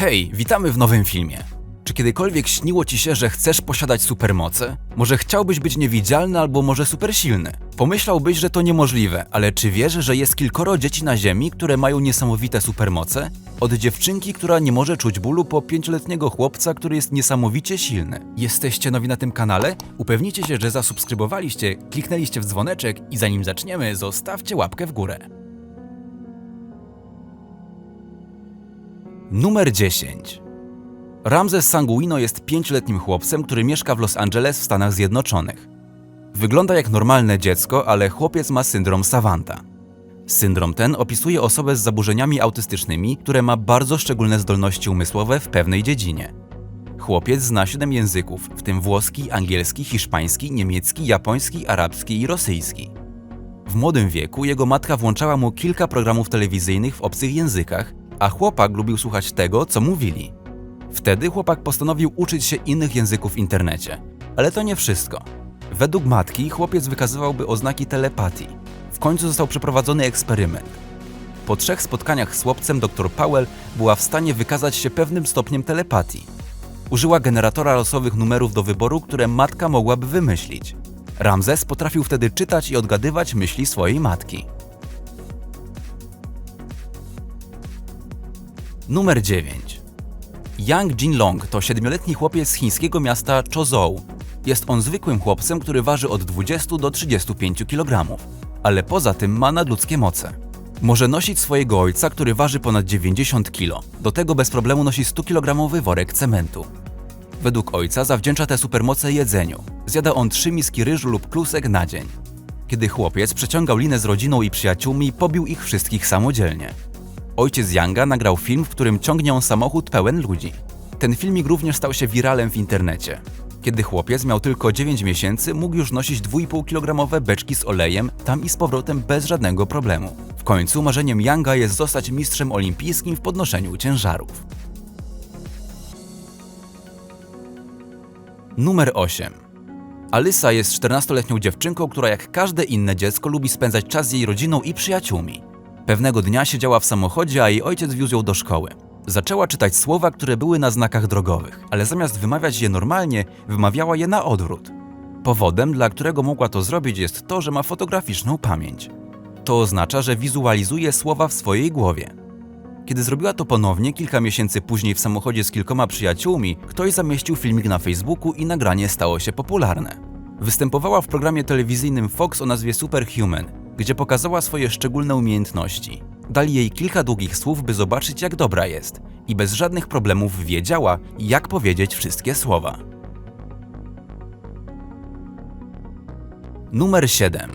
Hej, witamy w nowym filmie. Czy kiedykolwiek śniło ci się, że chcesz posiadać supermoce? Może chciałbyś być niewidzialny albo może supersilny? Pomyślałbyś, że to niemożliwe, ale czy wiesz, że jest kilkoro dzieci na Ziemi, które mają niesamowite supermoce? Od dziewczynki, która nie może czuć bólu, po pięcioletniego chłopca, który jest niesamowicie silny. Jesteście nowi na tym kanale? Upewnijcie się, że zasubskrybowaliście, kliknęliście w dzwoneczek i zanim zaczniemy, zostawcie łapkę w górę. Numer 10. Ramzes Sanguino jest pięcioletnim chłopcem, który mieszka w Los Angeles w Stanach Zjednoczonych. Wygląda jak normalne dziecko, ale chłopiec ma syndrom Savanta. Syndrom ten opisuje osobę z zaburzeniami autystycznymi, które ma bardzo szczególne zdolności umysłowe w pewnej dziedzinie. Chłopiec zna siedem języków, w tym włoski, angielski, hiszpański, niemiecki, japoński, arabski i rosyjski. W młodym wieku jego matka włączała mu kilka programów telewizyjnych w obcych językach, a chłopak lubił słuchać tego, co mówili. Wtedy chłopak postanowił uczyć się innych języków w internecie. Ale to nie wszystko. Według matki chłopiec wykazywałby oznaki telepatii. W końcu został przeprowadzony eksperyment. Po trzech spotkaniach z chłopcem dr Powell była w stanie wykazać się pewnym stopniem telepatii. Użyła generatora losowych numerów do wyboru, które matka mogłaby wymyślić. Ramzes potrafił wtedy czytać i odgadywać myśli swojej matki. Numer 9. Yang Jinlong to siedmioletni chłopiec z chińskiego miasta Chozhou. Jest on zwykłym chłopcem, który waży od 20 do 35 kg, ale poza tym ma nadludzkie moce. Może nosić swojego ojca, który waży ponad 90 kg. Do tego bez problemu nosi 100 kg worek cementu. Według ojca zawdzięcza te supermoce jedzeniu. Zjada on trzy miski ryżu lub klusek na dzień. Kiedy chłopiec przeciągał linę z rodziną i przyjaciółmi, pobił ich wszystkich samodzielnie. Ojciec Yanga nagrał film, w którym ciągnie on samochód pełen ludzi. Ten filmik również stał się wiralem w internecie. Kiedy chłopiec miał tylko 9 miesięcy, mógł już nosić 2,5 kg beczki z olejem tam i z powrotem bez żadnego problemu. W końcu marzeniem Yanga jest zostać mistrzem olimpijskim w podnoszeniu ciężarów. Numer 8. Alysa jest 14-letnią dziewczynką, która jak każde inne dziecko lubi spędzać czas z jej rodziną i przyjaciółmi. Pewnego dnia siedziała w samochodzie, a jej ojciec wiózł ją do szkoły. Zaczęła czytać słowa, które były na znakach drogowych, ale zamiast wymawiać je normalnie, wymawiała je na odwrót. Powodem, dla którego mogła to zrobić, jest to, że ma fotograficzną pamięć. To oznacza, że wizualizuje słowa w swojej głowie. Kiedy zrobiła to ponownie, kilka miesięcy później w samochodzie z kilkoma przyjaciółmi, ktoś zamieścił filmik na Facebooku i nagranie stało się popularne. Występowała w programie telewizyjnym Fox o nazwie Superhuman, gdzie pokazała swoje szczególne umiejętności. Dali jej kilka długich słów, by zobaczyć, jak dobra jest, i bez żadnych problemów wiedziała, jak powiedzieć wszystkie słowa. Numer 7.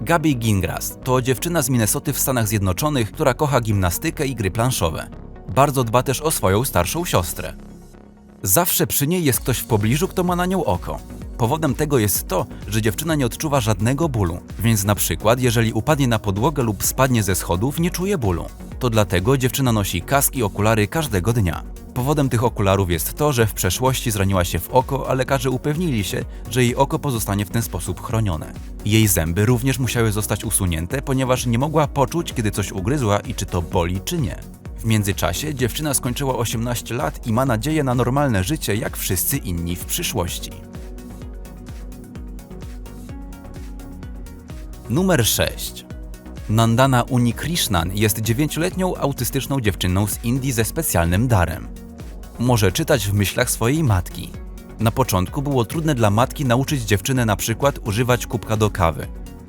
Gabi Gingras to dziewczyna z Minnesoty w Stanach Zjednoczonych, która kocha gimnastykę i gry planszowe. Bardzo dba też o swoją starszą siostrę. Zawsze przy niej jest ktoś w pobliżu, kto ma na nią oko. Powodem tego jest to, że dziewczyna nie odczuwa żadnego bólu, więc na przykład jeżeli upadnie na podłogę lub spadnie ze schodów, nie czuje bólu. To dlatego dziewczyna nosi kask i okulary każdego dnia. Powodem tych okularów jest to, że w przeszłości zraniła się w oko, a lekarze upewnili się, że jej oko pozostanie w ten sposób chronione. Jej zęby również musiały zostać usunięte, ponieważ nie mogła poczuć, kiedy coś ugryzła i czy to boli, czy nie. W międzyczasie dziewczyna skończyła 18 lat i ma nadzieję na normalne życie jak wszyscy inni w przyszłości. Numer 6. Nandana Unikrishnan jest dziewięcioletnią autystyczną dziewczyną z Indii ze specjalnym darem. Może czytać w myślach swojej matki. Na początku było trudne dla matki nauczyć dziewczynę na przykład używać kubka do kawy.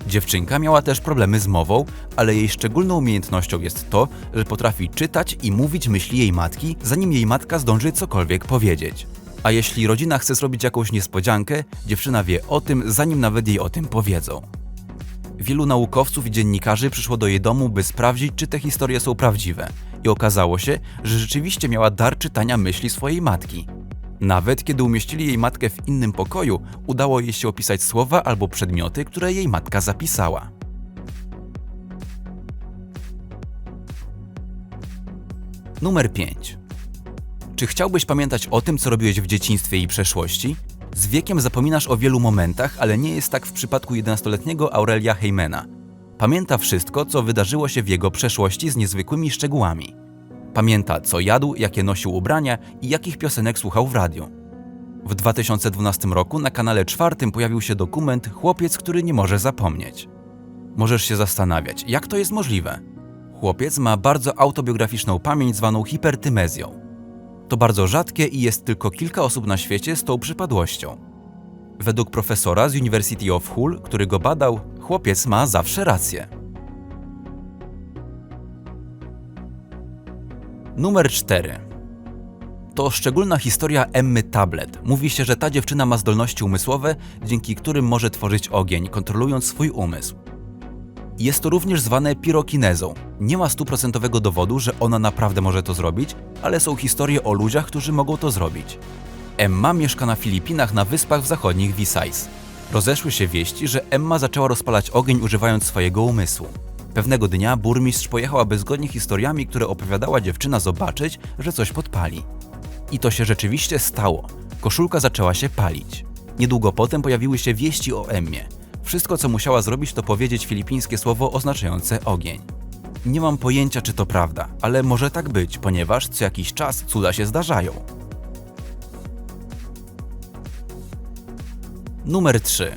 Dziewczynka miała też problemy z mową, ale jej szczególną umiejętnością jest to, że potrafi czytać i mówić myśli jej matki, zanim jej matka zdąży cokolwiek powiedzieć. A jeśli rodzina chce zrobić jakąś niespodziankę, dziewczyna wie o tym, zanim nawet jej o tym powiedzą. Wielu naukowców i dziennikarzy przyszło do jej domu, by sprawdzić, czy te historie są prawdziwe. I okazało się, że rzeczywiście miała dar czytania myśli swojej matki. Nawet kiedy umieścili jej matkę w innym pokoju, udało jej się opisać słowa albo przedmioty, które jej matka zapisała. Numer 5. Czy chciałbyś pamiętać o tym, co robiłeś w dzieciństwie i przeszłości? Z wiekiem zapominasz o wielu momentach, ale nie jest tak w przypadku 11-letniego Aurelia Heymana. Pamięta wszystko, co wydarzyło się w jego przeszłości z niezwykłymi szczegółami. Pamięta, co jadł, jakie nosił ubrania i jakich piosenek słuchał w radiu. W 2012 roku na kanale czwartym pojawił się dokument Chłopiec, który nie może zapomnieć. Możesz się zastanawiać, jak to jest możliwe. Chłopiec ma bardzo autobiograficzną pamięć zwaną hipertymezją. To bardzo rzadkie i jest tylko kilka osób na świecie z tą przypadłością. Według profesora z University of Hull, który go badał, chłopiec ma zawsze rację. Numer 4. To szczególna historia Emmy Tablet. Mówi się, że ta dziewczyna ma zdolności umysłowe, dzięki którym może tworzyć ogień, kontrolując swój umysł. Jest to również zwane pirokinezą. Nie ma stuprocentowego dowodu, że ona naprawdę może to zrobić, ale są historie o ludziach, którzy mogą to zrobić. Emma mieszka na Filipinach na wyspach w zachodnich Visayas. Rozeszły się wieści, że Emma zaczęła rozpalać ogień używając swojego umysłu. Pewnego dnia burmistrz pojechał, aby zgodnie historiami, które opowiadała dziewczyna, zobaczyć, że coś podpali. I to się rzeczywiście stało. Koszulka zaczęła się palić. Niedługo potem pojawiły się wieści o Emmie. Wszystko, co musiała zrobić, to powiedzieć filipińskie słowo oznaczające ogień. Nie mam pojęcia, czy to prawda, ale może tak być, ponieważ co jakiś czas cuda się zdarzają. Numer 3.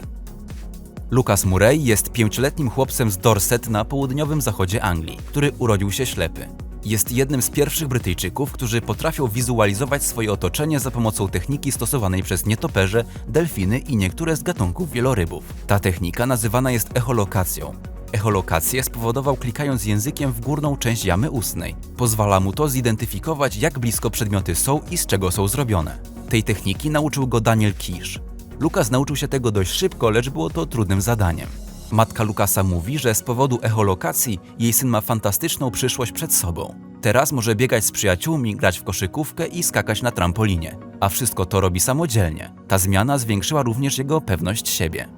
Lucas Murray jest pięcioletnim chłopcem z Dorset na południowym zachodzie Anglii, który urodził się ślepy. Jest jednym z pierwszych Brytyjczyków, którzy potrafią wizualizować swoje otoczenie za pomocą techniki stosowanej przez nietoperze, delfiny i niektóre z gatunków wielorybów. Ta technika nazywana jest echolokacją. Echolokację spowodował klikając językiem w górną część jamy ustnej. Pozwala mu to zidentyfikować, jak blisko przedmioty są i z czego są zrobione. Tej techniki nauczył go Daniel Kisz. Lukas nauczył się tego dość szybko, lecz było to trudnym zadaniem. Matka Lukasa mówi, że z powodu echolokacji jej syn ma fantastyczną przyszłość przed sobą. Teraz może biegać z przyjaciółmi, grać w koszykówkę i skakać na trampolinie. A wszystko to robi samodzielnie. Ta zmiana zwiększyła również jego pewność siebie.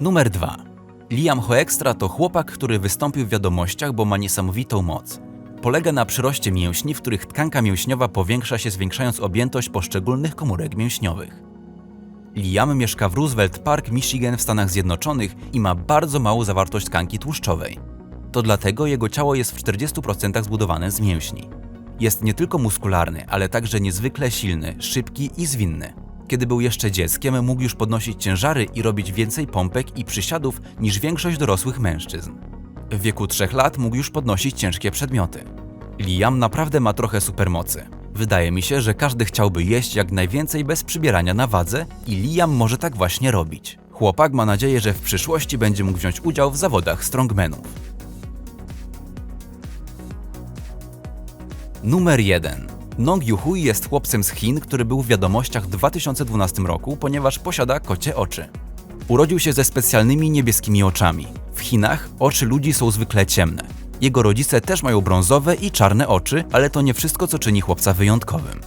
Numer 2. Liam Hoekstra to chłopak, który wystąpił w wiadomościach, bo ma niesamowitą moc. Polega na przyroście mięśni, w których tkanka mięśniowa powiększa się zwiększając objętość poszczególnych komórek mięśniowych. Liam mieszka w Roosevelt Park, Michigan w Stanach Zjednoczonych i ma bardzo małą zawartość tkanki tłuszczowej. To dlatego jego ciało jest w 40% zbudowane z mięśni. Jest nie tylko muskularny, ale także niezwykle silny, szybki i zwinny. Kiedy był jeszcze dzieckiem, mógł już podnosić ciężary i robić więcej pompek i przysiadów niż większość dorosłych mężczyzn. W wieku 3 lat mógł już podnosić ciężkie przedmioty. Liam naprawdę ma trochę supermocy. Wydaje mi się, że każdy chciałby jeść jak najwięcej bez przybierania na wadze i Liam może tak właśnie robić. Chłopak ma nadzieję, że w przyszłości będzie mógł wziąć udział w zawodach strongmenów. Numer 1. Nong Yuhui jest chłopcem z Chin, który był w wiadomościach w 2012 roku, ponieważ posiada kocie oczy. Urodził się ze specjalnymi niebieskimi oczami. W Chinach oczy ludzi są zwykle ciemne. Jego rodzice też mają brązowe i czarne oczy, ale to nie wszystko, co czyni chłopca wyjątkowym.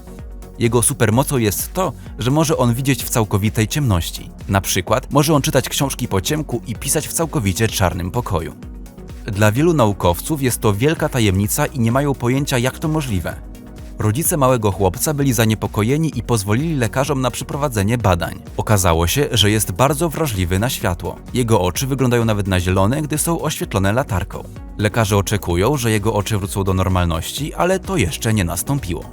Jego supermocą jest to, że może on widzieć w całkowitej ciemności. Na przykład może on czytać książki po ciemku i pisać w całkowicie czarnym pokoju. Dla wielu naukowców jest to wielka tajemnica i nie mają pojęcia, jak to możliwe. Rodzice małego chłopca byli zaniepokojeni i pozwolili lekarzom na przeprowadzenie badań. Okazało się, że jest bardzo wrażliwy na światło. Jego oczy wyglądają nawet na zielone, gdy są oświetlone latarką. Lekarze oczekują, że jego oczy wrócą do normalności, ale to jeszcze nie nastąpiło.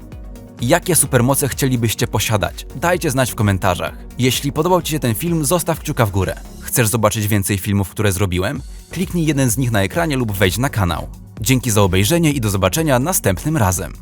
Jakie supermoce chcielibyście posiadać? Dajcie znać w komentarzach. Jeśli podobał Ci się ten film, zostaw kciuka w górę. Chcesz zobaczyć więcej filmów, które zrobiłem? Kliknij jeden z nich na ekranie lub wejdź na kanał. Dzięki za obejrzenie i do zobaczenia następnym razem.